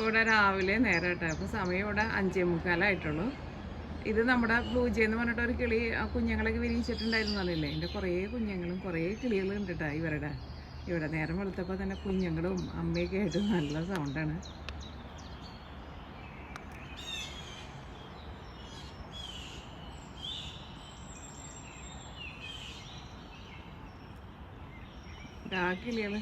ഇവിടെ രാവിലെ നേരം കേട്ടോ. അപ്പോൾ സമയം ഇവിടെ അഞ്ചേ മുക്കാലായിട്ടുള്ളൂ. ഇത് നമ്മുടെ ബ്ലൂജി എന്ന് പറഞ്ഞിട്ട് ഒരു കിളി കുഞ്ഞുങ്ങളെ കുഞ്ഞുങ്ങളൊക്കെ വിരിയിച്ചിട്ടുണ്ടായിരുന്നു അറിയില്ലേ എന്റെ കുറേ കുഞ്ഞുങ്ങളും കുറേ കിളികളും ഉണ്ട് ഇവരുടെ. ഇവിടെ നേരം വെളുത്തപ്പോൾ തന്നെ കുഞ്ഞുങ്ങളും അമ്മയൊക്കെ ആയിട്ട് നല്ല സൗണ്ടാണ് ആ കിളികൾ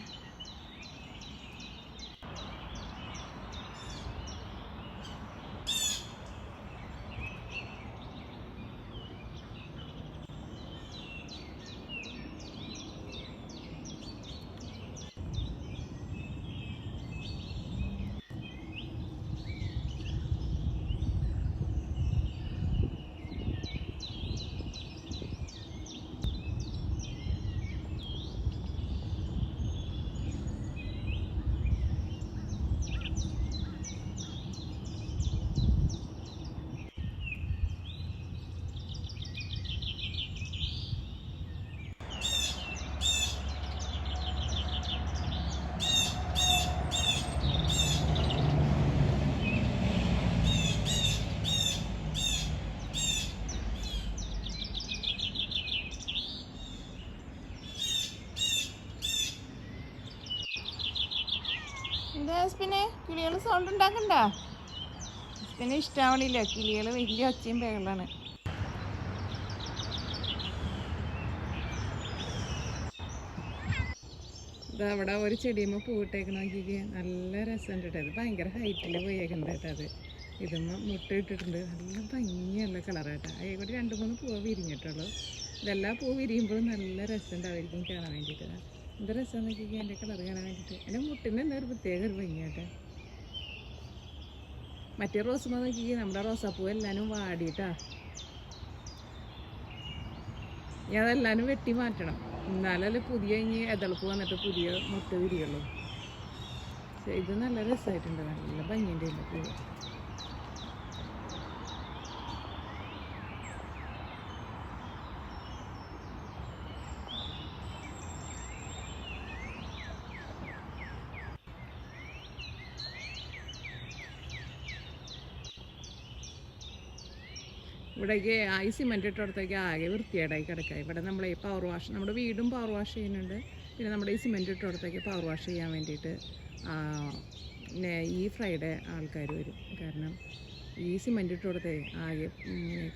എന്താ പിന്നെ കിളികൾ സൗണ്ട് ഉണ്ടാക്കണ്ട? പിന്നെ ഇഷ്ടാവണില്ല. കിളികൾ വലിയ ഒച്ചയും പേകളാണ് ഇതാ അവിടെ ഒരു ചെടിയുമ്പോൾ പൂവിട്ടേക്കണ നല്ല രസമുണ്ട് കേട്ടോ. ഇത് ഭയങ്കര ഹൈറ്റിൽ പോയേക്കുന്നുണ്ട് കേട്ടോ അത്. ഇതുമ്പോൾ മുട്ട ഇട്ടിട്ടുണ്ട്. നല്ല ഭംഗിയുള്ള കളറാട്ടോ അതിൽ രണ്ട് മൂന്ന് പൂവ് വിരിഞ്ഞിട്ടുള്ളൂ. ഇതെല്ലാം പൂ വിരിയുമ്പോഴും നല്ല രസമുണ്ടായിരിക്കും കാണാൻ വേണ്ടിയിട്ട്. എന്ത് രസം നോക്കിക്കുക എന്റെ കളർ കാണാൻ വേണ്ടിയിട്ട്. എന്റെ മുട്ടിന് എന്താ ഒരു പ്രത്യേക ഒരു ഭംഗിയാട്ടെ മറ്റേ റോസുമ നോക്കി നമ്മുടെ റോസാപ്പൂ എല്ലാനും വാടിയിട്ടാ. ഇനി അതെല്ലാനും വെട്ടി മാറ്റണം. എന്നാലല്ലേ പുതിയ ഇനി എതളപ്പ് വന്നിട്ട് പുതിയ മുട്ട വിരിയുള്ളൂ. ഇത് നല്ല രസമായിട്ടുണ്ട്. നല്ല ഭംഗിന്റെ പൂവ്. ഇവിടേക്ക് ഈ സിമെന്റ് ഇട്ടിടത്തേക്ക് ആകെ വൃത്തികേടായി കിടക്കുക. ഇവിടെ നമ്മൾ ഈ പവർ വാഷ് നമ്മുടെ വീടും പവർ വാഷ് ചെയ്യുന്നുണ്ട്. പിന്നെ നമ്മുടെ ഈ സിമെന്റ് ഇട്ടടുത്തേക്ക് പവർ വാഷ് ചെയ്യാൻ വേണ്ടിയിട്ട് ഈ ഫ്രൈഡേ ആൾക്കാർ വരും. കാരണം ഈ സിമെന്റ് ഇട്ടടുത്തേ ആകെ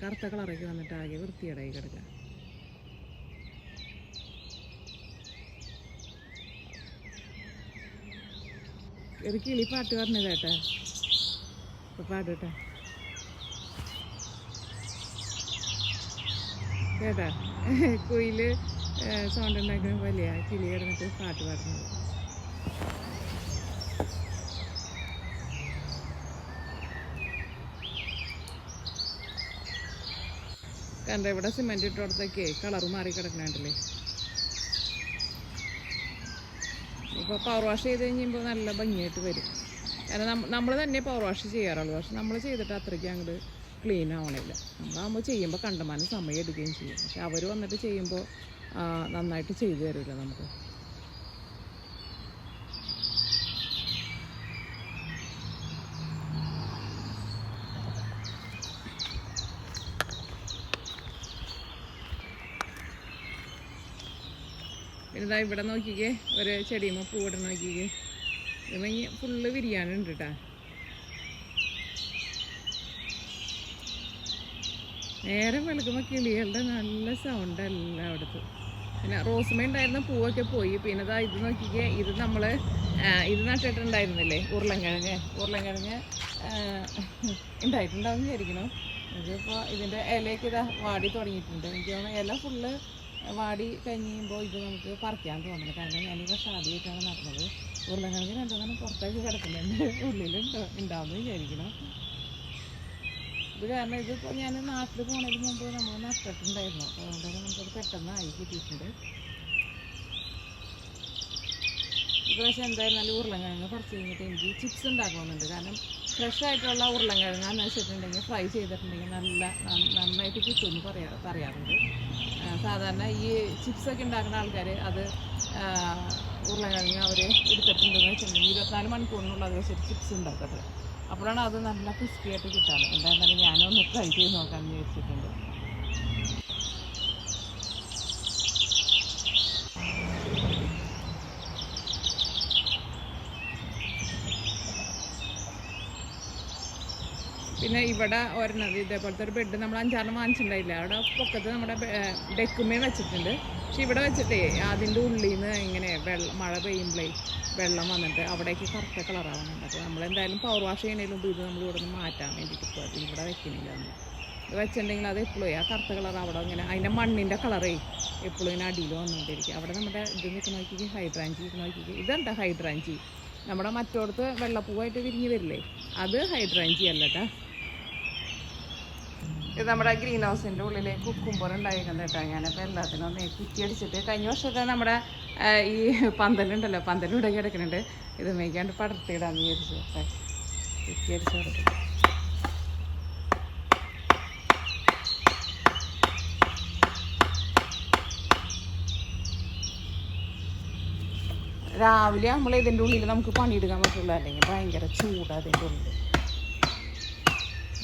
കറുത്ത കളറൊക്കെ വന്നിട്ട് ആകെ വൃത്തികേടായി കിടക്കുക. ഒരു കിളി പാട്ട് പറഞ്ഞത് കേട്ടാ. കേട്ടാ? കുയിൽ സൗണ്ട് ഉണ്ടാക്കുന്ന വലിയ കിളി കിടന്നിട്ട് പാട്ട് പാടുന്നത്. കണ്ട ഇവിടെ സിമെന്റ് ഇട്ടോടത്തേക്ക് കളർ മാറി കിടക്കണുണ്ടല്ലേ ഇപ്പോൾ പവർ വാഷ് ചെയ്ത് കഴിയുമ്പോൾ നല്ല ഭംഗിയായിട്ട് വരും. കാരണം നമ്മൾ തന്നെ പവർ വാഷ് ചെയ്യാറുള്ളൂ. പക്ഷെ നമ്മൾ ചെയ്തിട്ട് അത്രയ്ക്ക് അങ്ങോട്ട് ക്ലീൻ ആവണില്ല. നമ്മളാകുമ്പോൾ ചെയ്യുമ്പോൾ കണ്ടമാനം സമയം എടുക്കുകയും ചെയ്യും. പക്ഷെ അവർ വന്നിട്ട് ചെയ്യുമ്പോൾ നന്നായിട്ട് ചെയ്തു തരില്ല നമുക്ക്. ഇതാ ഇവിടെ നോക്കിക്കേ ഒരു ചെടിയുമ്പോൾ പൂവിടെ നോക്കിക്കേ. ഇത് ഫുള്ള് ഉണ്ട് കേട്ടാ നേരെ വെളുക്കുമ്പോൾ കിളികളുടെ നല്ല സൗണ്ട് എല്ലാം അവിടുത്ത്. പിന്നെ റോസ്മേ ഉണ്ടായിരുന്ന പൂവൊക്കെ പോയി. പിന്നെ ഇതാ ഇത് നോക്കിക്കേ ഇത് നമ്മൾ ഇത് നട്ടിട്ടുണ്ടായിരുന്നില്ലേ ഉരുളൻകിഴങ്ങ്. ഉരുളൻകിഴങ്ങ് ഉണ്ടായിട്ടുണ്ടാവും വിചാരിക്കണം ഇതിപ്പോൾ ഇതിന്റെ ഇലയൊക്കെ ഇതാ വാടി തുടങ്ങിയിട്ടുണ്ട്. എനിക്ക് തോന്നുന്നു ഇല ഫുള്ള് വാടി കഴിയുമ്പോൾ ഇത് നമുക്ക് പറിക്കാൻ തോന്നുന്നു. കാരണം ഞാൻ ഞാനിപ്പോൾ ഷാദിയായിട്ടാണ് നടന്നത്. ഉരുളൻകിഴങ്ങ് രണ്ടെണ്ണം പുറത്തേക്ക് കിടക്കുന്നുണ്ട്. ഉള്ളിലുണ്ടോ ഉണ്ടാവുമെന്ന് വിചാരിക്കണം ഇത് കാരണം ഇതിപ്പോൾ ഞാൻ നാട്ടിൽ പോണതിന് മുമ്പ് നമ്മൾ നട്ടിട്ടുണ്ടായിരുന്നു. അതുകൊണ്ടാണ് അതുകൊണ്ട് നമുക്കത് പെട്ടെന്ന് ആയി കിട്ടിയിട്ടുണ്ട് ഇപ്രാവശ്യം എന്തായിരുന്നാലും ഉരുളൻകിഴങ്ങ് പറിച്ച് കഴിഞ്ഞിട്ട് എനിക്ക് ചിപ്സ് ഉണ്ടാക്കണമെന്നുണ്ട് കാരണം ഫ്രഷ് ആയിട്ടുള്ള ഉരുളൻകിഴങ്ങാന്ന് വെച്ചിട്ടുണ്ടെങ്കിൽ ഫ്രൈ ചെയ്തിട്ടുണ്ടെങ്കിൽ നല്ല നന്നായിട്ട് നന്നായിട്ട് കിട്ടുമെന്ന് പറയാ പറയാറുണ്ട്. സാധാരണ ഈ ചിപ്സൊക്കെ ഉണ്ടാക്കുന്ന ആൾക്കാർ അത് ഉരുളങ്കിഴങ്ങ് അവർ എടുത്തിട്ടുണ്ടെന്ന് വെച്ചിട്ടുണ്ടെങ്കിൽ ഇരുപത്തിനാല് മണിക്കൂറിനുള്ളത് വെച്ചിട്ട് ചിപ്സ് ഉണ്ടാക്കട്ടെ അപ്പോഴാണ് അത് നല്ല ക്രിസ്പി ആയിട്ട് കിട്ടാറ്. എന്തായിരുന്നാലും ഞാനൊന്ന് ട്രൈ ചെയ്ത് നോക്കാമെന്ന് വിചാരിച്ചിട്ടുണ്ട്. പിന്നെ ഇവിടെ ഒരെണ്ണം ഇതേപോലത്തെ ഒരു ബെഡ് നമ്മൾ അഞ്ചാറിന് വാങ്ങിച്ചിട്ടുണ്ടായില്ല? അവിടെ പൊക്കത്ത് നമ്മുടെ ഡെക്കുമേ വെച്ചിട്ടുണ്ട്. പക്ഷെ ഇവിടെ വെച്ചിട്ടേ അതിന്റെ ഉള്ളിൽ നിന്ന് ഇങ്ങനെ വെള്ളം മഴ പെയ്യുമ്പോഴേ വെള്ളം വന്നിട്ട് അവിടേക്ക് കറുത്ത കളറാവുന്നുണ്ട് അപ്പോൾ നമ്മൾ എന്തായാലും പവർ വാഷ് ചെയ്യുന്നതിന് മുമ്പ് ഇത് നമ്മൾ ഇവിടെ നിന്ന് മാറ്റാൻ വേണ്ടിയിട്ട് അത് ഇവിടെ വെക്കുന്നില്ല നമ്മൾ ഇത് വെച്ചിട്ടുണ്ടെങ്കിൽ അത് എപ്പോഴും ആ കറുത്ത കളർ അവിടെ ഇങ്ങനെ അതിന്റെ മണ്ണിന്റെ കളറേ എപ്പോഴും ഇങ്ങനെ അടിയിൽ വന്നുകൊണ്ടിരിക്കും അവിടെ നമ്മുടെ ഇത് നിൽക്കുന്ന നോക്കിക്ക് ഹൈഡ്രാഞ്ചി നിൽക്കുന്ന നോക്കിക്ക്. ഇതെന്താ ഹൈഡ്രാഞ്ചി നമ്മുടെ മറ്റോടത്ത് വെള്ളപ്പൂവായിട്ട് വിരിഞ്ഞ് വരില്ലേ? അത് ഹൈഡ്രാഞ്ചി അല്ല കേട്ടോ ഇത് നമ്മുടെ ഗ്രീൻ ഹൗസിന്റെ ഉള്ളിൽ കുക്കുംബർ ഉണ്ടായിരിക്കുന്നത് കേട്ടോ. ഞാനപ്പോൾ എല്ലാത്തിനും ഒന്ന് കുറ്റി അടിച്ചിട്ട് കഴിഞ്ഞ വർഷത്തെ നമ്മുടെ ഈ പന്തലുണ്ടല്ലോ പന്തലിവിടെ കിടക്കുന്നുണ്ട്. ഇത് മേയ്ക്കാണ്ട് പടർത്തിയിടാന്ന് വിചാരിച്ചു. കേട്ടോ കുറ്റി അടിച്ച് കൊടുത്തു. രാവിലെ നമ്മൾ ഇതിന്റെ ഉള്ളിൽ നമുക്ക് പണിയെടുക്കാൻ പറ്റുള്ളൂ. അല്ലെങ്കിൽ ഭയങ്കര ചൂടാണ് അതിന്റെ ഉള്ളിൽ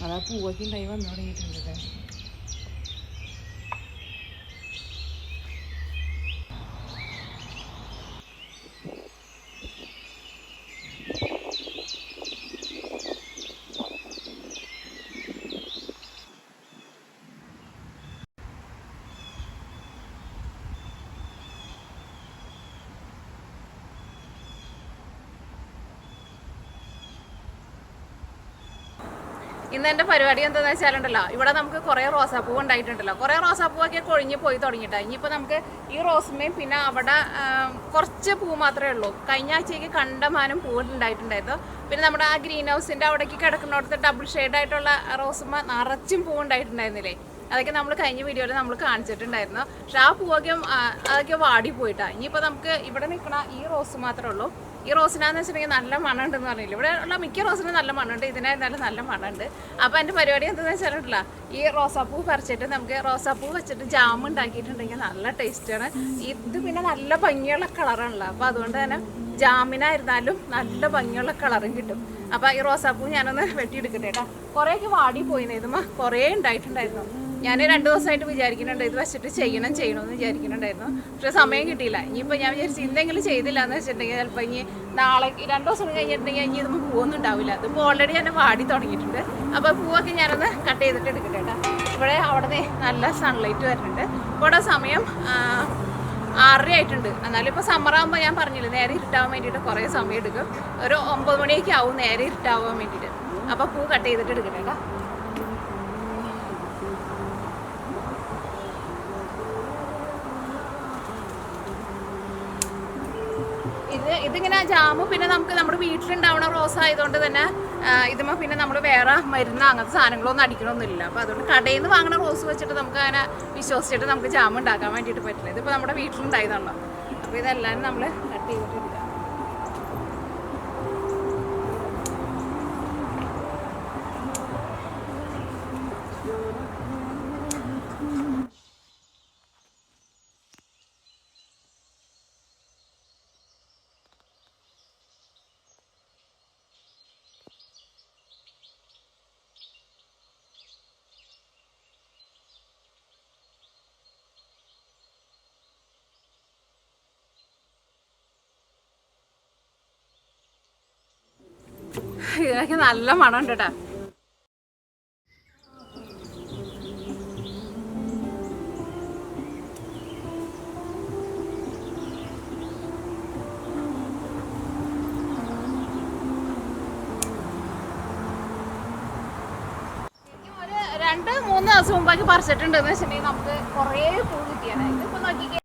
അതാ പൂവൊക്കെ ഉണ്ടായി വന്നു തുടങ്ങിയിട്ടുണ്ട് ഇന്ന് എന്റെ പരിപാടി എന്താണെന്ന് വെച്ചാലുണ്ടല്ലോ ഇവിടെ നമുക്ക് കുറേ റോസാപ്പൂ ഉണ്ടായിട്ടുണ്ടല്ലോ. കുറേ റോസാപ്പൂവൊക്കെ കൊഴിഞ്ഞ് പോയി തുടങ്ങിയിട്ടാ. ഇനിയിപ്പോൾ നമുക്ക് ഈ റോസുമേയും പിന്നെ അവിടെ കുറച്ച് പൂ മാത്രമേ ഉള്ളൂ. കഴിഞ്ഞ ആഴ്ചയ്ക്ക് കണ്ടമാനം പൂ ഉണ്ടായിട്ടുണ്ടായിരുന്നു. പിന്നെ നമ്മുടെ ആ ഗ്രീൻ ഹൗസിന്റെ അവിടേക്ക് കിടക്കുന്നിടത്ത് ഡബിൾ ഷെയ്ഡായിട്ടുള്ള റോസുമ നിറച്ചും പൂ ഉണ്ടായിട്ടുണ്ടായിരുന്നില്ലേ? അതൊക്കെ നമ്മൾ കഴിഞ്ഞ വീഡിയോയിൽ നമ്മൾ കാണിച്ചിട്ടുണ്ടായിരുന്നു. പക്ഷെ ആ പൂവൊക്കെ അതൊക്കെ വാടി പോയിട്ടാണ് ഇനിയിപ്പോൾ നമുക്ക് ഇവിടെ നിൽക്കണ ഈ റോസ് മാത്രമേ ഉള്ളൂ. ഈ റോസിനാന്ന് വെച്ചിട്ടുണ്ടെങ്കിൽ നല്ല മണമുണ്ടെന്ന് പറഞ്ഞില്ല? ഇവിടെ ഉള്ള മിക്ക റോസിനും നല്ല മണമുണ്ട്. ഇതിനായിരുന്നാലും നല്ല മണമുണ്ട്. അപ്പോൾ എന്റെ പരിപാടി എന്താണെന്ന് വെച്ചിട്ടുണ്ടല്ല ഈ റോസാപ്പൂ പറിച്ചിട്ട് നമുക്ക് റോസാപ്പൂ വെച്ചിട്ട് ജാം ഉണ്ടാക്കിയിട്ടുണ്ടെങ്കിൽ നല്ല ടേസ്റ്റാണ് ഇത് പിന്നെ നല്ല ഭംഗിയുള്ള കളറാണല്ലോ അപ്പോൾ അതുകൊണ്ട് തന്നെ ജാമിനായിരുന്നാലും നല്ല ഭംഗിയുള്ള കളറും കിട്ടും. അപ്പോൾ ഈ റോസാപ്പൂ ഞാനൊന്ന് വെട്ടിയെടുക്കട്ടെ കേട്ടോ. കുറേയൊക്കെ വാടി പോയിന്ന് ഇതുമ്മ. കുറേ ഉണ്ടായിട്ടുണ്ടായിരുന്നു. ഞാൻ രണ്ട് ദിവസമായിട്ട് വിചാരിക്കുന്നുണ്ട് ഇത് വെച്ചിട്ട് ചെയ്യണം ചെയ്യണമെന്ന് വിചാരിക്കുന്നുണ്ടായിരുന്നു. പക്ഷെ സമയം കിട്ടിയില്ല. ഇനിയിപ്പോൾ ഞാൻ വിചാരിച്ചു ഇന്നെങ്കിലും ചെയ്തില്ല എന്ന് വെച്ചിട്ടുണ്ടെങ്കിൽ ചിലപ്പോൾ ഇനി നാളെ രണ്ട് ദിവസം കഴിഞ്ഞിട്ടുണ്ടെങ്കിൽ ഇനി ഇതൊന്നും പൂവൊന്നും ഉണ്ടാവില്ല. ഇതിപ്പോൾ ഓൾറെഡി തന്നെ വാടി തുടങ്ങിയിട്ടുണ്ട്. അപ്പോൾ പൂവൊക്കെ ഞാനൊന്ന് കട്ട് ചെയ്തിട്ട് എടുക്കട്ടെ കേട്ടോ. ഇവിടെ അവിടെ നല്ല സൺലൈറ്റ് വരുന്നുണ്ട്. ഇവിടെ സമയം ആറര ആയിട്ടുണ്ട്. എന്നാലും ഇപ്പോൾ സമ്മർ ആകുമ്പോൾ ഞാൻ പറഞ്ഞില്ല നേരെ ഇരുട്ടാവാൻ വേണ്ടിയിട്ട് കുറേ സമയം എടുക്കും. ഒരു ഒമ്പത് മണിയൊക്കെ ആവും നേരെ ഇരുട്ടാവാൻ വേണ്ടിയിട്ട്. അപ്പോൾ പൂ കട്ട് ചെയ്തിട്ട് എടുക്കട്ടെ കേട്ടോ. ഇതിങ്ങനെ ജാമു പിന്നെ നമുക്ക് നമ്മുടെ വീട്ടിലുണ്ടാവുന്ന റോസ് ആയതുകൊണ്ട് തന്നെ ഇതുമ്പോൾ പിന്നെ നമ്മൾ വേറെ മരുന്ന് അങ്ങനത്തെ സാധനങ്ങളൊന്നും അടിക്കണമൊന്നുമില്ല അപ്പോൾ അതുകൊണ്ട് കടയിൽ നിന്ന് വാങ്ങുന്ന റോസ് വെച്ചിട്ട് നമുക്ക് അങ്ങനെ വിശ്വസിച്ചിട്ട് നമുക്ക് ജാമുണ്ടാക്കാൻ വേണ്ടിയിട്ട് പറ്റില്ല. ഇതിപ്പോൾ നമ്മുടെ വീട്ടിലുണ്ടായതാണല്ലോ. അപ്പോൾ ഇതെല്ലാം നമ്മൾ കട്ട് ചെയ്തിട്ട് എടുക്കാം ഇതിനൊക്കെ നല്ല മണമുണ്ട് കേട്ടോ രണ്ട് മൂന്ന് ദിവസം മുമ്പാക്കി പറിച്ചിട്ടുണ്ട് എന്ന് വെച്ചിട്ടുണ്ടെങ്കിൽ നമുക്ക് കുറേ പൂ കിട്ടിയാണ് ഇതിപ്പോ നോക്കിക്കേ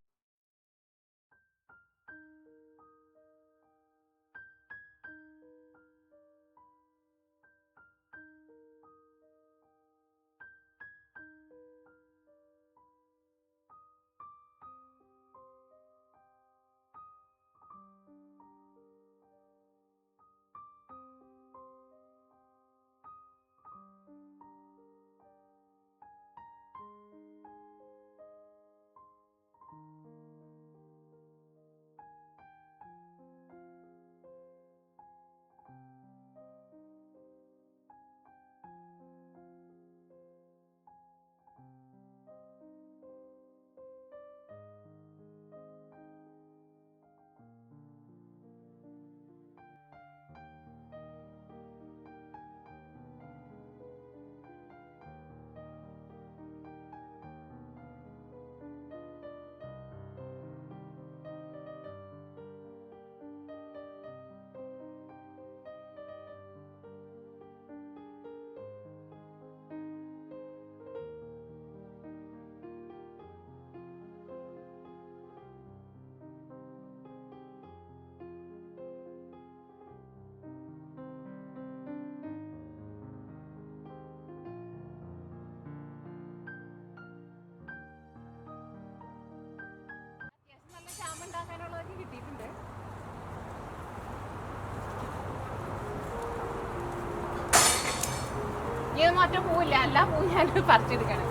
ഇത് മാത്രം പോവില്ല. അല്ല പോയി ഞാൻ പറിച്ചെടുക്കണം.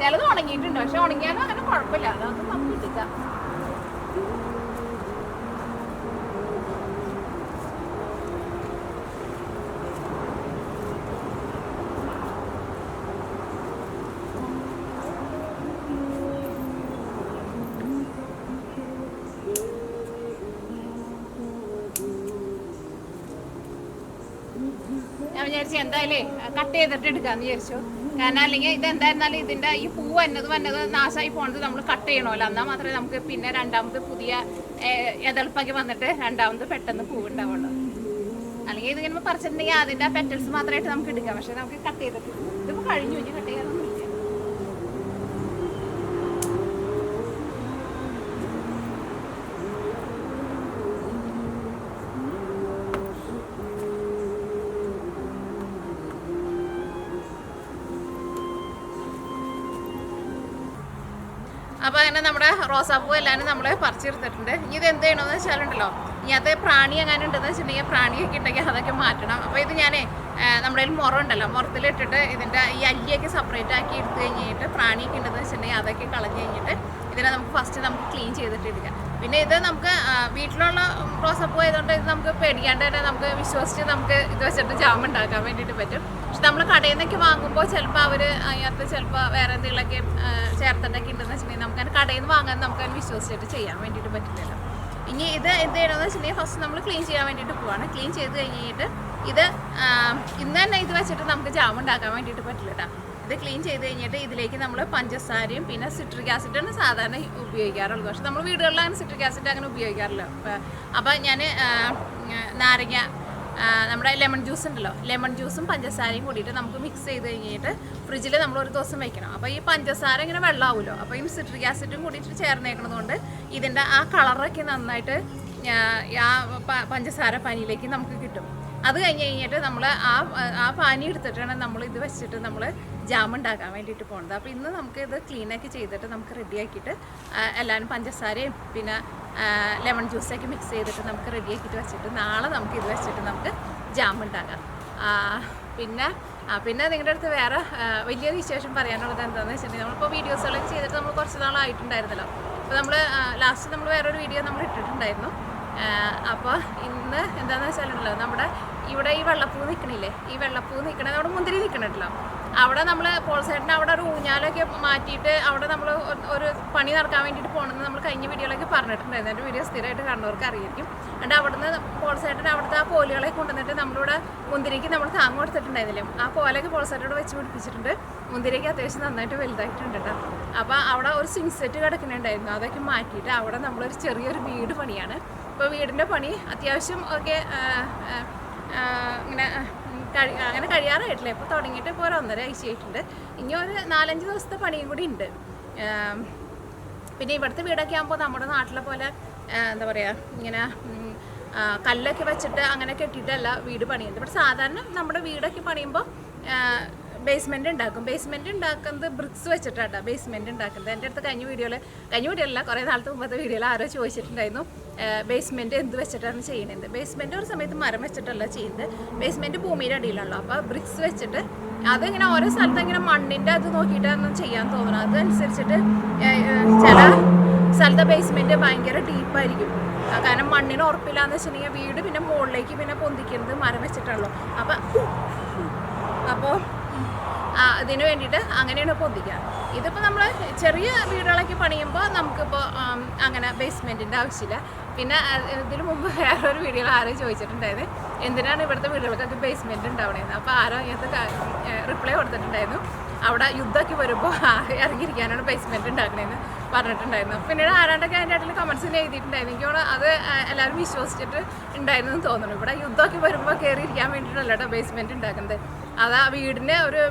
ചിലത് ഉണങ്ങിയിട്ടുണ്ട്. പക്ഷെ ഉണങ്ങിയാലും അങ്ങനെ കുഴപ്പമില്ല. അതൊന്നും നമുക്ക് എടുക്കാം ഞാൻ വിചാരിച്ചു എന്തായാലേ കട്ട് ചെയ്തിട്ട് എടുക്കാന്ന് വിചാരിച്ചു. കാരണം അല്ലെങ്കിൽ ഇത് എന്തായിരുന്നാലും ഇതിന്റെ ഈ പൂ വന്നത് വന്നത് നാശമായി പോണത് നമ്മൾ കട്ട് ചെയ്യണമല്ലോ. എന്നാൽ മാത്രമേ നമുക്ക് പിന്നെ രണ്ടാമത് പുതിയ എതൾപ്പാക്കി വന്നിട്ട് രണ്ടാമത് പെട്ടെന്ന് പൂ ഉണ്ടാവുള്ളൂ. അല്ലെങ്കിൽ ഇതിങ്ങനെ പറിച്ചിട്ടുണ്ടെങ്കിൽ അതിന്റെ പെറ്റൽസ് മാത്രമായിട്ട് നമുക്ക് എടുക്കാം. പക്ഷെ നമുക്ക് കട്ട് ചെയ്തിട്ട് ഇതിപ്പോ കഴിഞ്ഞു ഇനി കട്ട് ചെയ്യാനൊന്നും ഇല്ല അപ്പൊ അങ്ങനെ നമ്മുടെ റോസാപ്പൂ എല്ലാവരും നമ്മൾ പറിച്ചെടുത്തിട്ടുണ്ട്. ഇനി ഇത് എന്ത് ചെയ്യണമെന്ന് വെച്ചാലുണ്ടല്ലോ ഇനി അത് പ്രാണി എങ്ങനെ ഉണ്ടെന്ന് വെച്ചിട്ടുണ്ടെങ്കിൽ പ്രാണിയൊക്കെ ഉണ്ടെങ്കിൽ അതൊക്കെ മാറ്റണം. അപ്പോൾ ഇത് ഞാൻ നമ്മുടെ കയ്യിൽ മുറ ഉണ്ടല്ലോ മുറത്തിലിട്ടിട്ട് ഇതിന്റെ ഈ അല്ലിയൊക്കെ സെപ്പറേറ്റ് ആക്കി എടുത്ത് കഴിഞ്ഞിട്ട് പ്രാണിയൊക്കെ ഉണ്ടെന്ന് വെച്ചിട്ടുണ്ടെങ്കിൽ അതൊക്കെ കളഞ്ഞ് കഴിഞ്ഞിട്ട് ഇതിനെ നമുക്ക് ഫസ്റ്റ് നമുക്ക് ക്ലീൻ ചെയ്തിട്ട് എടുക്കാം. പിന്നെ ഇത് നമുക്ക് വീട്ടിലുള്ള റോസാപ്പൂ ആയതുകൊണ്ട് ഇത് നമുക്ക് പേടിക്കാണ്ട് തന്നെ നമുക്ക് വിശ്വസിച്ച് നമുക്ക് ഇത് വെച്ചിട്ട് ജാം ഉണ്ടാക്കാൻ വേണ്ടിയിട്ട് പറ്റും. പക്ഷെ നമ്മൾ കടയിൽ നിന്നൊക്കെ വാങ്ങുമ്പോൾ ചിലപ്പോൾ അവർ അതിനകത്ത് ചിലപ്പോൾ വേറെ എന്തെങ്കിലുമൊക്കെ ചേർത്തിട്ടൊക്കെ ഉണ്ടെന്ന് വെച്ചിട്ടുണ്ടെങ്കിൽ നമുക്ക് കടയിൽ നിന്ന് വാങ്ങാൻ നമുക്ക് അതിന് വിശ്വസിച്ചിട്ട് ചെയ്യാൻ വേണ്ടിയിട്ട് പറ്റില്ലല്ലോ. ഇനി ഇത് എന്ത് ചെയ്യണമെന്ന് വെച്ചിട്ടുണ്ടെങ്കിൽ ഫസ്റ്റ് നമ്മൾ ക്ലീൻ ചെയ്യാൻ വേണ്ടിയിട്ട് പോവാണ്. ക്ലീൻ ചെയ്ത് കഴിഞ്ഞിട്ട് ഇത് ഇന്ന് തന്നെ ഇത് വെച്ചിട്ട് നമുക്ക് ജാം ഉണ്ടാക്കാൻ വേണ്ടിയിട്ട് പറ്റില്ല കേട്ടോ ഇത് ക്ലീൻ ചെയ്ത് കഴിഞ്ഞിട്ട് ഇതിലേക്ക് നമ്മൾ പഞ്ചസാരയും പിന്നെ സിട്രിക് ആസിഡാണ് സാധാരണ ഉപയോഗിക്കാറുള്ളത് പക്ഷെ നമ്മൾ വീടുകളിൽ അങ്ങനെ സിട്രിക് ആസിഡ് അങ്ങനെ ഉപയോഗിക്കാറില്ല അപ്പോൾ ഞാൻ നാരങ്ങ നമ്മുടെ ലെമൺ ജ്യൂസ് ഉണ്ടല്ലോ. ലെമൺ ജ്യൂസും പഞ്ചസാരയും കൂടിയിട്ട് നമുക്ക് മിക്സ് ചെയ്ത് കഴിഞ്ഞിട്ട് ഫ്രിഡ്ജിൽ നമ്മൾ ഒരു ദിവസം വെക്കണം. അപ്പോൾ ഈ പഞ്ചസാര ഇങ്ങനെ വെള്ളമാവുമല്ലോ അപ്പോൾ ഈ സിട്രിക് ആസിഡും കൂടിയിട്ട് ചേർന്നേക്കണതുകൊണ്ട് ഇതിന്റെ ആ കളറൊക്കെ നന്നായിട്ട് ആ, പഞ്ചസാര പനിയിലേക്ക് നമുക്ക് കിട്ടും. അത് കഴിഞ്ഞ് കഴിഞ്ഞിട്ട് നമ്മൾ ആ ആ പാനി എടുത്തിട്ടാണ് നമ്മൾ ഇത് വെച്ചിട്ട് നമ്മൾ ജാം ഉണ്ടാക്കാൻ വേണ്ടിയിട്ട് പോകുന്നത് അപ്പോൾ ഇന്ന് നമുക്ക് ഇത് ക്ലീനാക്കി ചെയ്തിട്ട് നമുക്ക് റെഡിയാക്കിയിട്ട് എല്ലാവരും പഞ്ചസാരയും പിന്നെ ലെമൺ ജ്യൂസൊക്കെ മിക്സ് ചെയ്തിട്ട് നമുക്ക് റെഡിയാക്കിയിട്ട് വെച്ചിട്ട് നാളെ നമുക്ക് ഇത് വെച്ചിട്ട് നമുക്ക് ജാം ഉണ്ടാക്കാം പിന്നെ പിന്നെ നിങ്ങളുടെ അടുത്ത് വേറെ വലിയ വിശേഷം പറയാനുള്ളത് എന്താണെന്ന് വെച്ചിട്ടുണ്ടെങ്കിൽ നമ്മളിപ്പോൾ വീഡിയോസുകളൊക്കെ ചെയ്തിട്ട് നമ്മൾ കുറച്ച് നാളായിട്ടുണ്ടായിരുന്നല്ലോ. അപ്പോൾ നമ്മൾ ലാസ്റ്റ് നമ്മൾ വേറൊരു വീഡിയോ നമ്മൾ ഇട്ടിട്ടുണ്ടായിരുന്നു. അപ്പോൾ ഇന്ന് എന്താണെന്ന് വെച്ചാലുണ്ടല്ലോ നമ്മുടെ ഇവിടെ ഈ വെള്ളപ്പൂ നിൽക്കണില്ലേ ഈ വെള്ളപ്പൂ നിൽക്കണേ നമ്മുടെ മുന്തിരി നിൽക്കണല്ലോ അവിടെ നമ്മൾ പോൾസൈഡിന് അവിടെ ഒരു ഊഞ്ഞാലൊക്കെ മാറ്റിയിട്ട് അവിടെ നമ്മൾ ഒരു പണി നടക്കാൻ വേണ്ടിയിട്ട് പോകണമെന്ന് നമ്മൾ കഴിഞ്ഞ വീഡിയോയിലൊക്കെ പറഞ്ഞിട്ടുണ്ടായിരുന്നു. എന്റെ വീഡിയോ സ്ഥിരമായിട്ട് കണ്ടവർക്ക് അറിയായിരിക്കും. എന്നിട്ട് അവിടുന്ന് പോൾസൈഡിന് അവിടുത്തെ ആ പോലുകളെ കൊണ്ടുവന്നിട്ട് നമ്മളിവിടെ മുന്തിരിക്ക് നമ്മൾ താങ്ങ് കൊടുത്തിട്ടുണ്ടായിരുന്നില്ലേ? ആ പോലൊക്കെ പോൾസൈഡോട് വെച്ച് പിടിപ്പിച്ചിട്ടുണ്ട്. മുന്തിരിക്ക് അത്യാവശ്യം നന്നായിട്ട് വലുതായിട്ടുണ്ട് കേട്ടോ. അപ്പോൾ അവിടെ ഒരു സിങ് സെറ്റ് കിടക്കുന്നുണ്ടായിരുന്നു. അതൊക്കെ മാറ്റിയിട്ട് അവിടെ നമ്മളൊരു ചെറിയൊരു വീട് പണിയാണ്. ഇപ്പോൾ വീടിന്റെ പണി അത്യാവശ്യം ഒക്കെ ഇങ്ങനെ കഴി അങ്ങനെ കഴിയാറായിട്ടില്ല. ഇപ്പോൾ തുടങ്ങിയിട്ട് ഇപ്പോൾ ഒരു ഒന്നര ആഴ്ചയായിട്ടുണ്ട്. ഇനി ഒരു നാലഞ്ച് ദിവസത്തെ പണിയും കൂടി ഉണ്ട്. പിന്നെ ഇവിടുത്തെ വീടൊക്കെ ആകുമ്പോൾ നമ്മുടെ നാട്ടിലെ പോലെ എന്താ പറയുക ഇങ്ങനെ കല്ലൊക്കെ വെച്ചിട്ട് അങ്ങനെ കെട്ടിയിട്ടല്ല വീട് പണിയുന്നത്. ഇവിടെ സാധാരണ നമ്മുടെ വീടൊക്കെ പണിയുമ്പോൾ ബേസ്മെന്റ് ഉണ്ടാക്കും. ബേസ്മെന്റ് ഉണ്ടാക്കുന്നത് ബ്രിക്സ് വെച്ചിട്ടാണ് ബേസ്മെന്റ് ഉണ്ടാക്കുന്നത്. എന്റെ അടുത്ത് കഴിഞ്ഞ വീഡിയോയിൽ കഴിഞ്ഞ അല്ല കുറേ നാളത്തെ മുമ്പത്തെ വീഡിയോയിൽ ആരോ ചോദിച്ചിട്ടുണ്ടായിരുന്നു. ബേസ്മെന്റ് എന്ത് വെച്ചിട്ടാണ് ചെയ്യുന്നത്? ബേസ്മെന്റ് ഒരു സമയത്ത് മരം വെച്ചിട്ടല്ല ചെയ്യുന്നത്. ബേസ്മെന്റ് ഭൂമിയുടെ അടിയിലാണല്ലോ. അപ്പോൾ ബ്രിക്സ് വെച്ചിട്ട് അതിങ്ങനെ ഓരോ സ്ഥലത്ത് ഇങ്ങനെ മണ്ണിന്റെ അത് നോക്കിയിട്ടാണ് ചെയ്യാൻ തോന്നുന്നത്. അതനുസരിച്ചിട്ട് ചില സ്ഥലത്തെ ബേസ്മെന്റ് ഭയങ്കര ഡീപ്പായിരിക്കും കാരണം മണ്ണിന് ഉറപ്പില്ലാന്ന് വെച്ചിട്ടുണ്ടെങ്കിൽ വീട് പിന്നെ മുകളിലേക്ക് പിന്നെ പൊന്തിക്കുന്നത് മരം വെച്ചിട്ടാണല്ലോ. അപ്പം അപ്പോൾ അതിന് വേണ്ടിയിട്ട് അങ്ങനെയാണ് പൊന്തിക്കുക. ഇതിപ്പോൾ നമ്മൾ ചെറിയ വീടുകളൊക്കെ പണിയുമ്പോൾ നമുക്കിപ്പോൾ അങ്ങനെ ബേസ്മെന്റിന്റെ ആവശ്യമില്ല. പിന്നെ ഇതിന് മുമ്പ് വേറൊരു വീഡിയോയിൽ ആരോ ചോദിച്ചിട്ടുണ്ടായത് എന്തിനാണ് ഇവിടുത്തെ വീടുകൾക്കൊക്കെ ബേസ്മെന്റ് ഉണ്ടാവണേന്ന്? അപ്പോൾ ആരോ ഇങ്ങനത്തെ റിപ്ലൈ കൊടുത്തിട്ടുണ്ടായിരുന്നു. അവിടെ യുദ്ധമൊക്കെ വരുമ്പോൾ ഇറങ്ങിയിരിക്കാനാണ് ബേസ്മെന്റ് ഉണ്ടാക്കണേന്ന് പറഞ്ഞിട്ടുണ്ടായിരുന്നു. പിന്നീട് ആരാണ്ടൊക്കെ അതിന്റെ ഇടയിൽ കമൻസിൽ എഴുതിയിട്ടുണ്ടായിരുന്നു. എനിക്ക് അത് എല്ലാവരും വിശ്വസിച്ചിട്ട് ഉണ്ടായിരുന്നു എന്ന് തോന്നുന്നു. ഇവിടെ യുദ്ധമൊക്കെ വരുമ്പോൾ കയറിയിരിക്കാൻ വേണ്ടിയിട്ടല്ല കേട്ടോ ബേസ്മെന്റ് ഉണ്ടാക്കുന്നത് അത് ആ വീടിന്റെ ഒരു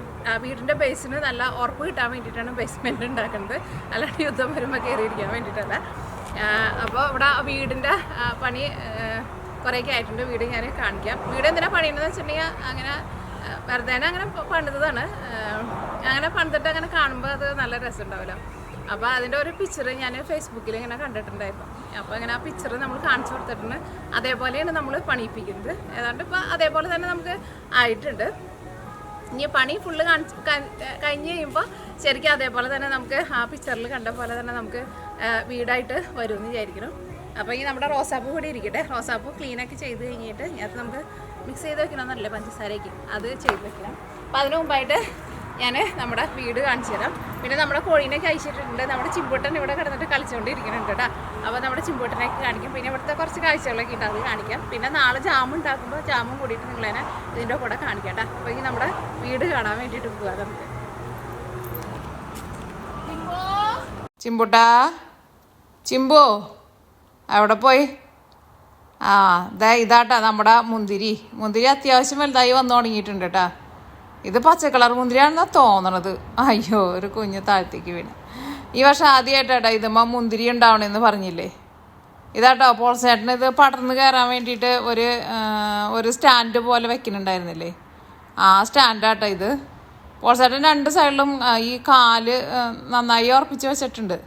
വീടിന്റെ ബേസിന് നല്ല ഉറപ്പ് കിട്ടാൻ വേണ്ടിയിട്ടാണ് ബേസ്മെന്റ് ഉണ്ടാക്കുന്നത് അല്ലാണ്ട് യുദ്ധം വരുമ്പോൾ കയറിയിരിക്കാൻ വേണ്ടിയിട്ടല്ല. അപ്പോൾ ഇവിടെ വീടിന്റെ പണി കുറേയൊക്കെ ആയിട്ടുണ്ട്. വീട് ഞാൻ കാണിക്കാം. വീട് എന്തിനാണ് പണിയുന്നതെന്ന് വെച്ചിട്ടുണ്ടെങ്കിൽ അങ്ങനെ വെറുതെ അങ്ങനെ പണിതാണ് അങ്ങനെ പണിതിട്ട് അങ്ങനെ കാണുമ്പോൾ അത് നല്ല രസമുണ്ടാവില്ല അപ്പോൾ അതിന്റെ ഒരു പിക്ചർ ഞാൻ ഫേസ്ബുക്കിൽ ഇങ്ങനെ കണ്ടിട്ടുണ്ടായിരുന്നു. അപ്പോൾ അങ്ങനെ ആ പിക്ചർ നമ്മൾ കാണിച്ചു കൊടുത്തിട്ടുണ്ട്. അതേപോലെയാണ് നമ്മൾ പണിയിപ്പിക്കുന്നത്. ഏതാണ്ട് ഇപ്പോൾ അതേപോലെ തന്നെ നമുക്ക് ആയിട്ടുണ്ട്. ഇനി പണി ഫുള്ള് കാണിച്ച് കഴിഞ്ഞ് കഴിയുമ്പോൾ ശരിക്കും അതേപോലെ തന്നെ നമുക്ക് ആ പിക്ചറിൽ കണ്ട പോലെ തന്നെ നമുക്ക് വീടായിട്ട് വരുമെന്ന് വിചാരിക്കണം അപ്പോൾ ഈ നമ്മുടെ റോസാപ്പൂ കൂടി ഇരിക്കട്ടെ. റോസാപ്പൂ ക്ലീനൊക്കെ ചെയ്ത് കഴിഞ്ഞിട്ട് അത് നമുക്ക് മിക്സ് ചെയ്ത് വെക്കണമെന്നല്ലേ പഞ്ചസാരയ്ക്ക്? അത് ചെയ്ത് വെക്കണം. അപ്പോൾ അതിന് മുമ്പായിട്ട് ഞാൻ നമ്മുടെ വീട് കാണിച്ചു തരാം. പിന്നെ നമ്മുടെ കോഴീനൊക്കെ അയച്ചിട്ടുണ്ട്. നമ്മുടെ ചിമ്പൂട്ടൻ ഇവിടെ കിടന്നിട്ട് കളിച്ചുകൊണ്ടിരിക്കുന്നുണ്ട് കേട്ടോ. അപ്പോൾ നമ്മുടെ ചിമ്പൂട്ടനൊക്കെ കാണിക്കും. പിന്നെ ഇവിടുത്തെ കുറച്ച് കാഴ്ചകളൊക്കെ ഉണ്ട് അത് കാണിക്കാം. പിന്നെ നാളെ ജാമും ഉണ്ടാക്കുമ്പോൾ ജാമും കൂടിയിട്ട് നിങ്ങളതിനെ ഇതിന്റെ കൂടെ കാണിക്കാം കേട്ടോ. അപ്പോൾ ഈ നമ്മുടെ വീട് കാണാൻ വേണ്ടിയിട്ട് പോകാം നമുക്ക്. ചിമ്പുട്ടാ. ചിമ്പു അവിടെ പോയി. ആ ദേ ഇതാട്ടാ നമ്മുടെ മുന്തിരി. മുന്തിരി അത്യാവശ്യം വലുതായി വന്നു തുടങ്ങിയിട്ടുണ്ട് കേട്ടാ ഇത് പച്ചക്കളർ കളർ മുന്തിരിയാണെന്നാ തോന്നണത്. അയ്യോ ഒരു കുഞ്ഞ് താഴത്തേക്ക് വീണ്. ഈ വർഷം ആദ്യമായിട്ടാ ഇതുമ്മ മുന്തിരി ഉണ്ടാവണമെന്ന് പറഞ്ഞില്ലേ? ഇതാട്ടോ പോൾസേട്ടന് ഇത് പടർന്ന് കയറാൻ വേണ്ടിയിട്ട് ഒരു ഒരു സ്റ്റാൻഡ് പോലെ വെക്കുന്നുണ്ടായിരുന്നില്ലേ? ആ സ്റ്റാൻഡാട്ടോ ഇത്. പോൾസേട്ടൻ രണ്ട് സൈഡിലും ഈ കാൽ നന്നായി ഉറപ്പിച്ച് വെച്ചിട്ടുണ്ട്.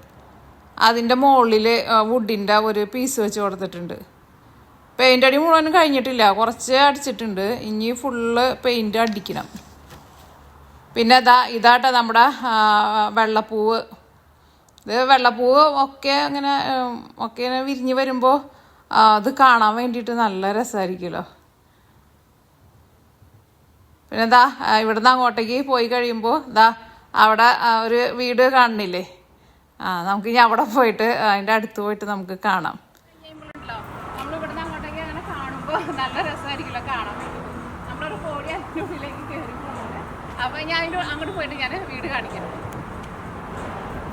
അതിന്റെ മുകളിൽ വുഡിന്റെ ഒരു പീസ് വെച്ച് കൊടുത്തിട്ടുണ്ട്. പെയിന്റ് അടി മുഴുവനും കഴിഞ്ഞിട്ടില്ല. കുറച്ച് അടിച്ചിട്ടുണ്ട്. ഇനി ഫുള്ള് പെയിന്റ് അടിക്കണം. പിന്നെ ഇതാ ഇതാട്ടോ നമ്മുടെ വെള്ളപ്പൂവ്. ഇത് വെള്ളപ്പൂവ് ഒക്കെ അങ്ങനെ ഒക്കെ ഇങ്ങനെ വിരിഞ്ഞ് വരുമ്പോൾ അത് കാണാൻ വേണ്ടിയിട്ട് നല്ല രസമായിരിക്കുമല്ലോ പിന്നെ ദാ ഇവിടുന്ന് അങ്ങോട്ടേക്ക് പോയി കഴിയുമ്പോൾ ദാ അവിടെ ഒരു വീട് കാണുന്നില്ലേ നമുക്ക് ഇനി അവിടെ പോയിട്ട് അതിന്റെ അടുത്ത് പോയിട്ട് നമുക്ക് കാണാം. നല്ല രസമായിരിക്കുമല്ലോ കാണാൻ നമ്മളൊരു കോടി അതിന്റെ ഉള്ളിലേക്ക് അപ്പോൾ ഞാൻ അങ്ങോട്ട് പോയിട്ട് ഞാൻ വീട് കാണിക്കാം.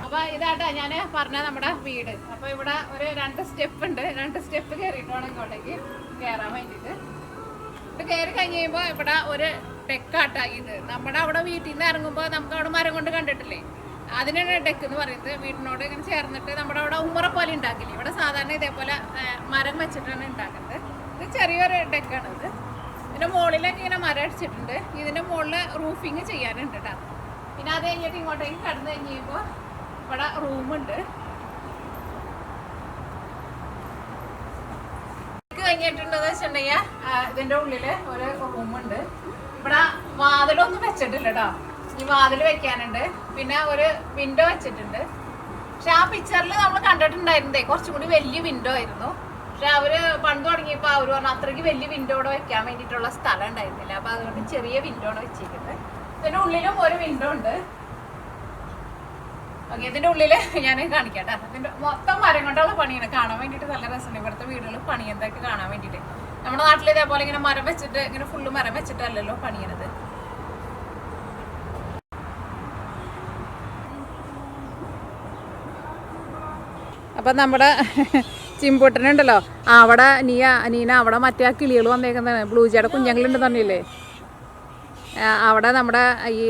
അപ്പോൾ ഇതാട്ടാ ഞാൻ പറഞ്ഞ നമ്മുടെ വീട്. അപ്പോൾ ഇവിടെ ഒരു രണ്ട് സ്റ്റെപ്പ് ഉണ്ട്. രണ്ട് സ്റ്റെപ്പ് കയറിയിട്ട് വേണം ഇങ്ങോട്ടേക്ക് കയറാൻ വേണ്ടിയിട്ട്. ഇത് കയറി കഴിഞ്ഞ് ഇവിടെ ഒരു ടെക്കാട്ടാ ഇത്. നമ്മുടെ അവിടെ വീട്ടിൽ നിന്ന് ഇറങ്ങുമ്പോൾ നമുക്ക് അവിടെ മരം കൊണ്ട് കണ്ടിട്ടില്ലേ? അതിനാണ് ഡെക്ക് എന്ന് പറയുന്നത്. വീടിനോട് ഇങ്ങനെ ചേർന്നിട്ട് നമ്മുടെ അവിടെ ഉമ്മറ പോലെ ഉണ്ടാക്കില്ല? ഇവിടെ സാധാരണ ഇതേപോലെ മരം വെച്ചിട്ടാണ് ഉണ്ടാക്കുന്നത്. ഇത് ചെറിയൊരു ഡെക്കാണ് ഇത്. ഇതിന്റെ മുകളിലൊക്കെ ഇങ്ങനെ മരം അടിച്ചിട്ടുണ്ട്. ഇതിന്റെ മുകളിൽ റൂഫിങ് ചെയ്യാനുണ്ട് കേട്ടോ. പിന്നെ അത് കഴിഞ്ഞിട്ട് ഇങ്ങോട്ടേക്ക് കടന്നു കഴിഞ്ഞ് കഴിയുമ്പോൾ ഇവിടെ റൂമുണ്ട് കഴിഞ്ഞിട്ടുണ്ടെന്ന് വെച്ചിട്ടുണ്ടെങ്കിൽ ഇതിന്റെ ഉള്ളിൽ ഒരു റൂമുണ്ട് ഇവിടെ വാതിലൊന്നും വെച്ചിട്ടില്ല കേട്ടോ. ഈ വാതിൽ വെക്കാനുണ്ട്. പിന്നെ ഒരു വിൻഡോ വെച്ചിട്ടുണ്ട്. പക്ഷെ ആ പിക്ചറിൽ നമ്മൾ കണ്ടിട്ടുണ്ടായിരുന്നേ കുറച്ചും കൂടി വലിയ വിൻഡോ ആയിരുന്നു. പക്ഷെ അവർ പണ്ട് തുടങ്ങിയപ്പോൾ അവർ പറഞ്ഞു അത്രയ്ക്ക് വലിയ വിൻഡോ വെക്കാൻ വേണ്ടിയിട്ടുള്ള സ്ഥലം ഉണ്ടായിരുന്നില്ല. അപ്പൊ അതുകൊണ്ട് ചെറിയ വിൻഡോ ആണ് വെച്ചിരിക്കുന്നത്. ഇതിന്റെ ഉള്ളിലും ഒരു വിൻഡോ ഉണ്ട്. ഓക്കെ ഇതിന്റെ ഉള്ളിൽ ഞാൻ കാണിക്കട്ടെ. ഇതിന്റെ മൊത്തം മരം കൊണ്ടുള്ള പണിയാണ്. കാണാൻ വേണ്ടിയിട്ട് നല്ല രസമുണ്ട്. ഇവിടുത്തെ വീടുകളിൽ പണി എന്തൊക്കെ കാണാൻ വേണ്ടിയിട്ട്. നമ്മുടെ നാട്ടിൽ ഇതേപോലെ ഇങ്ങനെ മരം വെച്ചിട്ട് ഇങ്ങനെ ഫുള്ള് മരം വെച്ചിട്ടല്ലല്ലോ പണിയണത്. അപ്പം നമ്മുടെ ചിമ്പൂട്ടനുണ്ടല്ലോ അവിടെ നീയ നീന അവിടെ മറ്റേ ആ കിളികൾ വന്നേക്കുന്നതാണ്. ബ്ലൂജയുടെ കുഞ്ഞുങ്ങളുണ്ട് തന്നെയല്ലേ അവിടെ നമ്മുടെ ഈ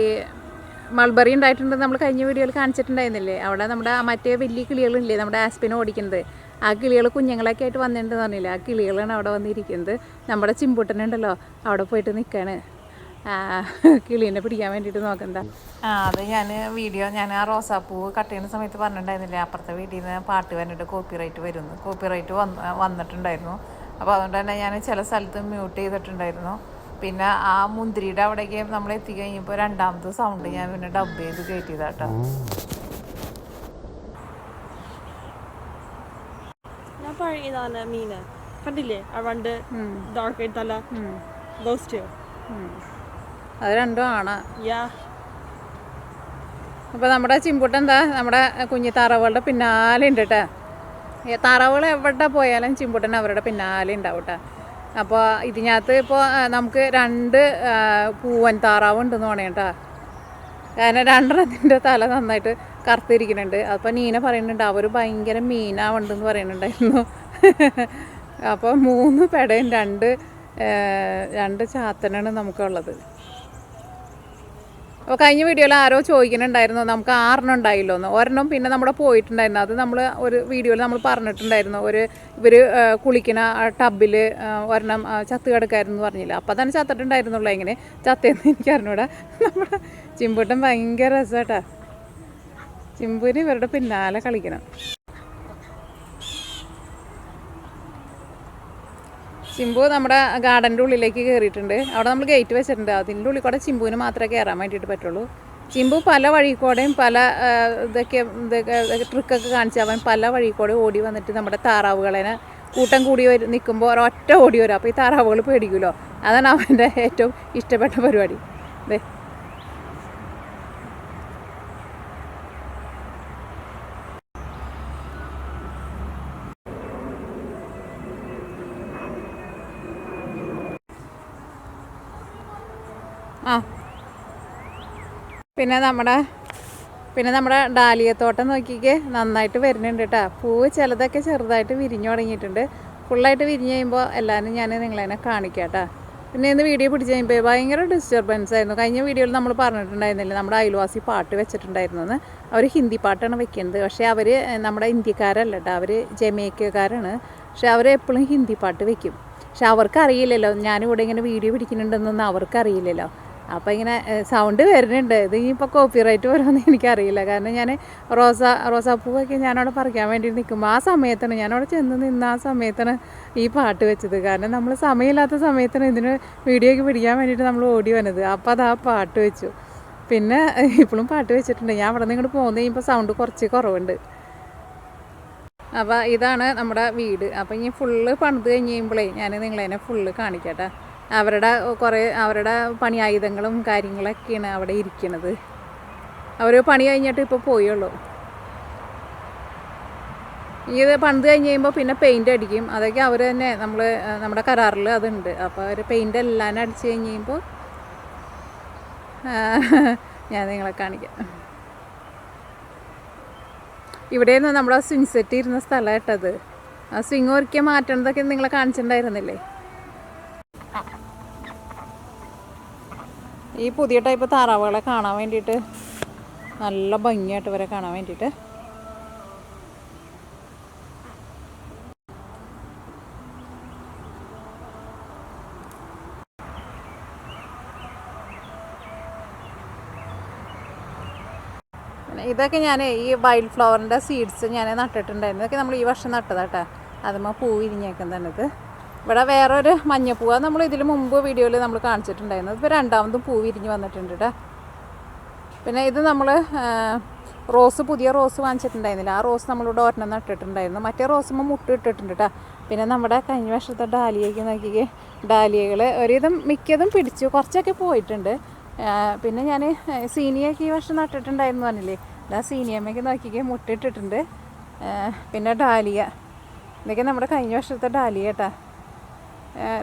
മൾബറി ഉണ്ടായിട്ടുണ്ട് നമ്മൾ കഴിഞ്ഞ വീഡിയോയിൽ കാണിച്ചിട്ടുണ്ടായിരുന്നില്ലേ? അവിടെ നമ്മുടെ മറ്റേ വലിയ കിളികളില്ലേ നമ്മുടെ ആസ്പിനെ ഓടിക്കുന്നത്. ആ കിളികൾ കുഞ്ഞുങ്ങളൊക്കെ ആയിട്ട് വന്നിട്ടുണ്ടെന്ന് പറഞ്ഞില്ലേ? ആ കിളികളാണ് അവിടെ വന്നിരിക്കുന്നത്. നമ്മുടെ ചിമ്പൂട്ടനുണ്ടല്ലോ അവിടെ പോയിട്ട് നിൽക്കാണ് കിളീനെ പിടിക്കാൻ വേണ്ടിട്ട് നോക്കണ്ട. ആ അത് ഞാൻ വീഡിയോ ഞാൻ ആ റോസാപ്പൂവ് കട്ട് ചെയ്യുന്ന സമയത്ത് പറഞ്ഞിട്ടുണ്ടായിരുന്നില്ലേ? അപ്പുറത്തെ വീട്ടിൽ നിന്ന് പാട്ട് വന്നിട്ട് കോപ്പിറൈറ്റ് വരുന്നു. കോപ്പിറൈറ്റ് വന്ന് വന്നിട്ടുണ്ടായിരുന്നു. അപ്പോൾ അതുകൊണ്ട് തന്നെ ഞാൻ ചില സ്ഥലത്ത് മ്യൂട്ട് ചെയ്തിട്ടുണ്ടായിരുന്നു. പിന്നെ ആ മുന്തിരിയുടെ അവിടേക്ക് നമ്മൾ എത്തി കഴിഞ്ഞപ്പോൾ രണ്ടാമത്തെ സൗണ്ട് ഞാൻ പിന്നെ ഡബ് ചെയ്ത് കയറ്റിയതാട്ടോ ഞാൻ പഴയതാണ് മീന്. കണ്ടില്ലേ? ആ രണ്ട് ഡാർക്ക് ദോസ് ടു അത് രണ്ടും ആണ്. അപ്പോൾ നമ്മുടെ ചിമ്പുട്ട് എന്താ നമ്മുടെ കുഞ്ഞി താറാവുകളുടെ പിന്നാലെ ഉണ്ട് കേട്ടോ ഈ താറാവുകൾ എവിടെ പോയാലും ചിമ്പുട്ടൻ അവരുടെ പിന്നാലെ ഉണ്ടാവും കേട്ടോ അപ്പോൾ ഇതിനകത്ത് ഇപ്പോൾ നമുക്ക് രണ്ട് പൂവൻ താറാവ് ഉണ്ടെന്ന് കേട്ടോ കാരണം രണ്ടെണ്ണത്തിന്റെ തല നന്നായിട്ട് കറുത്തിരിക്കുന്നുണ്ട്. അപ്പോൾ നീന പറയുന്നുണ്ട് അവർ ഭയങ്കര മീനാവുണ്ടെന്ന് പറയുന്നുണ്ടായിരുന്നു. അപ്പോൾ മൂന്ന് പെടയും രണ്ട് രണ്ട് ചാത്തനാണ് നമുക്കുള്ളത്. അപ്പോൾ കഴിഞ്ഞ വീഡിയോയിൽ ആരോ ചോദിക്കുന്നുണ്ടായിരുന്നു നമുക്ക് ആറെണ്ണം ഉണ്ടായില്ലോ എന്ന് ഒരെണ്ണം പിന്നെ നമ്മുടെ പോയിട്ടുണ്ടായിരുന്നു. അത് നമ്മൾ ഒരു വീഡിയോയിൽ നമ്മൾ പറഞ്ഞിട്ടുണ്ടായിരുന്നു. ഒരു ഇവർ കുളിക്കുന്ന ടബിൽ ഒരെണ്ണം ചത്ത് കിടക്കായിരുന്നു പറഞ്ഞില്ല. അപ്പോൾ തന്നെ ചത്തിട്ടുണ്ടായിരുന്നുള്ളൂ എങ്ങനെ? ചത്തേന്ന് എനിക്ക് അറിഞ്ഞൂടാ. നമ്മുടെ ചിമ്പൂട്ടൻ ഭയങ്കര രസമാട്ടാ ചിമ്പുവിന് ഇവരുടെ പിന്നാലെ കളിക്കണം. ചിമ്പു നമ്മുടെ ഗാർഡന്റെ ഉള്ളിലേക്ക് കയറിയിട്ടുണ്ട്. അവിടെ നമ്മൾ ഗേറ്റ് വെച്ചിട്ടുണ്ട്. അതിന്റെ ഉള്ളിൽ കൂടെ ചിമ്പുവിന് മാത്രമേ കയറാൻ വേണ്ടിയിട്ട് പറ്റുള്ളൂ. ചിമ്പു പല വഴി കൂടെയും പല ഇതൊക്കെ ഇതൊക്കെ ട്രിക്കൊക്കെ കാണിച്ച് അവൻ പല വഴി കൂടെ ഓടി വന്നിട്ട് നമ്മുടെ താറാവുകളെ കൂട്ടം കൂടി വരും നിൽക്കുമ്പോൾ ഒരൊറ്റ ഓടി വരും. അപ്പോൾ ഈ താറാവുകൾ പേടിക്കുമല്ലോ അതാണ് അവന്റെ ഏറ്റവും ഇഷ്ടപ്പെട്ട പരിപാടി. അതെ ആ. പിന്നെ നമ്മുടെ പിന്നെ നമ്മുടെ ഡാലിയത്തോട്ടം നോക്കിക്കേ. നന്നായിട്ട് വരുന്നുണ്ട് കേട്ടോ പൂവ് ചിലതൊക്കെ ചെറുതായിട്ട് വിരിഞ്ഞു തുടങ്ങിയിട്ടുണ്ട്. ഫുള്ളായിട്ട് വിരിഞ്ഞ് കഴിയുമ്പോൾ എല്ലാവരും ഞാൻ നിങ്ങളതിനെ കാണിക്കാം പിന്നെ ഇന്ന് വീഡിയോ പിടിച്ച് കഴിയുമ്പോൾ ഭയങ്കര ഡിസ്റ്റർബൻസ് ആയിരുന്നു. കഴിഞ്ഞ വീഡിയോയിൽ നമ്മൾ പറഞ്ഞിട്ടുണ്ടായിരുന്നില്ല നമ്മുടെ അയൽവാസി പാട്ട് വെച്ചിട്ടുണ്ടായിരുന്നെന്ന്. അവർ ഹിന്ദി പാട്ടാണ് വെക്കുന്നത്. പക്ഷേ അവർ നമ്മുടെ ഇന്ത്യക്കാരല്ല കേട്ടോ അവർ ജമൈക്കക്കാരാണ്. പക്ഷേ അവർ എപ്പോഴും ഹിന്ദി പാട്ട് വെക്കും. പക്ഷെ അവർക്കറിയില്ലല്ലോ ഞാനിവിടെ ഇങ്ങനെ വീഡിയോ പിടിക്കുന്നുണ്ടെന്നൊന്നും അവർക്ക് അറിയില്ലല്ലോ അപ്പോൾ ഇങ്ങനെ സൗണ്ട് വരുന്നുണ്ട്. ഇത് ഇനിയിപ്പോൾ കോപ്പിറൈറ്റ് വരുമെന്ന് എനിക്കറിയില്ല. കാരണം ഞാൻ റോസ റോസാപ്പൂവൊക്കെ ഞാനവിടെ പറിക്കാൻ വേണ്ടി നിൽക്കുമ്പോൾ ആ സമയത്താണ് ഞാനവിടെ ചെന്ന് നിന്ന് ആ സമയത്താണ് ഈ പാട്ട് വെച്ചത്. കാരണം നമ്മൾ സമയമില്ലാത്ത സമയത്താണ് ഇതിന് വീഡിയോയ്ക്ക് പിടിക്കാൻ വേണ്ടിയിട്ട് നമ്മൾ ഓടി വന്നത്. അപ്പോൾ അത് ആ പാട്ട് വെച്ചു. പിന്നെ ഇപ്പോഴും പാട്ട് വെച്ചിട്ടുണ്ട്. ഞാൻ അവിടെ നിന്ന് ഇങ്ങോട്ട് പോകുന്ന കഴിയുമ്പോൾ സൗണ്ട് കുറച്ച് കുറവുണ്ട്. അപ്പോൾ ഇതാണ് നമ്മുടെ വീട്. അപ്പോൾ ഇനി ഫുള്ള് പണിത് കഴിഞ്ഞ് കഴിയുമ്പോഴേ ഞാൻ നിങ്ങളതിനെ ഫുള്ള് കാണിക്കട്ടെ. അവരുടെ കുറേ അവരുടെ പണി ആയുധങ്ങളും കാര്യങ്ങളൊക്കെയാണ് അവിടെ ഇരിക്കുന്നത് അവർ പണി കഴിഞ്ഞിട്ട് ഇപ്പോൾ പോയുള്ളൂ. ഈ ഇത് പണിത് കഴിഞ്ഞ് കഴിയുമ്പോൾ പിന്നെ പെയിന്റ് അടിക്കും. അതൊക്കെ അവർ തന്നെ നമ്മൾ നമ്മുടെ കരാറിൽ അതുണ്ട്. അപ്പോൾ അവർ പെയിന്റ് എല്ലാം അടിച്ച് കഴിഞ്ഞ് കഴിയുമ്പോൾ ഞാൻ നിങ്ങളെ കാണിക്കാം. ഇവിടെയായിരുന്നു നമ്മുടെ സ്വിങ് സെറ്റ് ഇരുന്ന സ്ഥലം ആ സ്വിങ് ഒരിക്കൽ മാറ്റണതൊക്കെ നിങ്ങളെ കാണിച്ചിട്ടുണ്ടായിരുന്നില്ലേ? ഈ പുതിയ ടൈപ്പ് താറാവുകളെ കാണാൻ വേണ്ടിയിട്ട് നല്ല ഭംഗിയായിട്ട് ഇവരെ കാണാൻ വേണ്ടിയിട്ട്. ഇതൊക്കെ ഞാൻ ഈ വൈൽഡ് ഫ്ലവറിന്റെ സീഡ്സ് ഞാൻ നട്ടിട്ടുണ്ടായിരുന്നു. ഇതൊക്കെ നമ്മൾ ഈ വർഷം നട്ടതാട്ടാ അതുമ്പോൾ പൂ വിരിഞ്ഞേക്കുന്നതാണിത്. ഇവിടെ വേറൊരു മഞ്ഞപ്പൂവ നമ്മൾ ഇതിന് മുമ്പ് വീഡിയോയിൽ നമ്മൾ കാണിച്ചിട്ടുണ്ടായിരുന്നു. ഇപ്പോൾ രണ്ടാമതും പൂ വിരിഞ്ഞ് വന്നിട്ടുണ്ട് കേട്ടോ പിന്നെ ഇത് നമ്മൾ റോസ് പുതിയ റോസ് വാങ്ങിച്ചിട്ടുണ്ടായിരുന്നില്ല. ആ റോസ് നമ്മളിവിടെ ഒരെണ്ണം നട്ടിട്ടുണ്ടായിരുന്നു. മറ്റേ റോസുമ്പോൾ മുട്ട് ഇട്ടിട്ടുണ്ട് കേട്ടോ പിന്നെ നമ്മുടെ കഴിഞ്ഞ വർഷത്തെ ഡാലിയയ്ക്ക് നോക്കിക്കേ ഡാലിയകൾ ഒരുവിധം മിക്കതും പിടിച്ചു. കുറച്ചൊക്കെ പോയിട്ടുണ്ട്. പിന്നെ ഞാൻ സീനിയൊക്കെ ഈ വർഷം നട്ടിട്ടുണ്ടായിരുന്നു പറഞ്ഞില്ലേ? ആ സീനിയമ്മയ്ക്ക് നോക്കിക്കേ മുട്ടിട്ടിട്ടുണ്ട്. പിന്നെ ഡാലിയ. ഇതൊക്കെ നമ്മുടെ കഴിഞ്ഞ വർഷത്തെ ഡാലിയ കേട്ടാ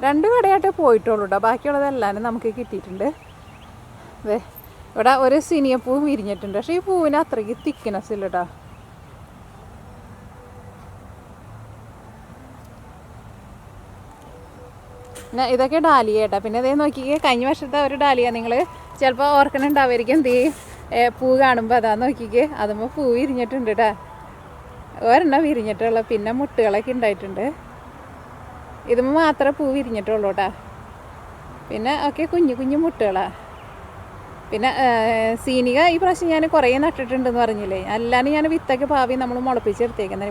രണ്ട് കടയായിട്ടേ പോയിട്ടുള്ളൂ കേട്ടോ ബാക്കിയുള്ളതെല്ലാം നമുക്ക് കിട്ടിയിട്ടുണ്ട്. അതെ ഇവിടെ ഒരു സിനിയപ്പൂ വിരിഞ്ഞിട്ടുണ്ട്. പക്ഷേ ഈ പൂവിന് അത്രയ്ക്ക് തിക്നെസ് ഇല്ല കേട്ടോ പിന്നെ ഇതൊക്കെ ഡാലിയ കേട്ടോ. പിന്നെ ഇതേ നോക്കിക്കേ കഴിഞ്ഞ വർഷത്തെ ഒരു ഡാലിയ നിങ്ങൾ ചിലപ്പോൾ ഓർക്കണുണ്ടാവായിരിക്കും. എന്ത് പൂ കാണുമ്പോൾ അതാ നോക്കിക്കേ. അതുമ്പോൾ പൂ വിരിഞ്ഞിട്ടുണ്ട് കേട്ടോ ഒരെണ്ണം വിരിഞ്ഞിട്ടുള്ള പിന്നെ മുട്ടുകളൊക്കെ ഉണ്ടായിട്ടുണ്ട്. ഇതുമ്പോൾ മാത്രമേ പൂ വിരിഞ്ഞിട്ടുള്ളൂ കേട്ടോ പിന്നെ ഒക്കെ കുഞ്ഞു കുഞ്ഞു മുട്ടുകളാണ് പിന്നെ സീനിക ഈ പ്രാവശ്യം ഞാൻ കുറേ നട്ടിട്ടുണ്ടെന്ന് പറഞ്ഞില്ലേ? അല്ലാണ്ട് ഞാൻ വിത്തൊക്കെ പാവി നമ്മൾ മുളപ്പിച്ചെടുത്തേക്കുന്നത്